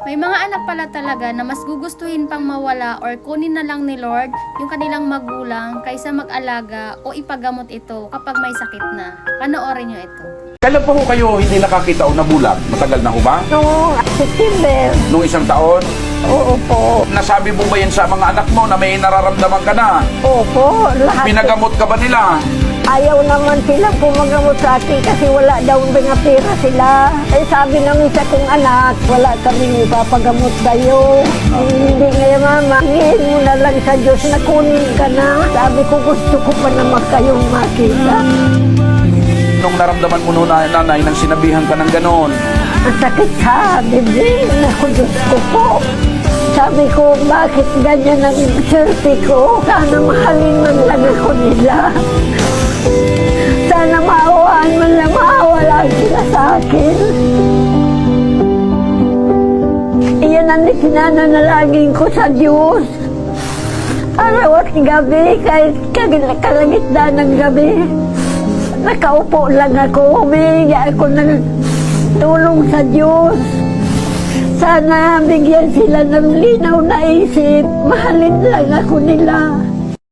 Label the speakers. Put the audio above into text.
Speaker 1: May mga anak pala talaga na mas gugustuhin pang mawala or kunin na lang ni Lord yung kanilang magulang kaysa mag-alaga o ipagamot ito kapag may sakit na. Panoorin nyo ito.
Speaker 2: Kailan pa ho kayo hindi nakakita o nabulag? Matagal na ho ba?
Speaker 3: Noong September,
Speaker 2: Nung isang taon?
Speaker 3: oo po.
Speaker 2: Nasabi mo ba yan sa mga anak mo na may nararamdaman ka na?
Speaker 3: Opo, lahat.
Speaker 2: Pinagamot ka ba nila?
Speaker 3: Ayaw naman sila pumagamot sa akin kasi wala daw mga pera sila. Eh sabi ng isa kong anak, wala kaming ipapagamot sa'yo. Eh, hindi nga mama, hingin mo na lang sa Diyos na kunin ka na. Sabi ko gusto ko pa naman kayong makita.
Speaker 2: Nung naramdaman mo noon na nanay nang sinabihan ka ng ganon,
Speaker 3: Ang sakit sa bibig. Naku, Diyos ko po. Sabi ko, bakit ganyan ang swerte ko? Sana mahalin man lang ako nila. Iyan ang sinananalangin ko sa Diyos. Araw at gabi, kahit kalagitnaan ng gabi. Nakaupo lang ako, humihingi ako ng tulong sa Diyos. Sana bigyan sila ng linaw na isip. Mahalin lang ako nila.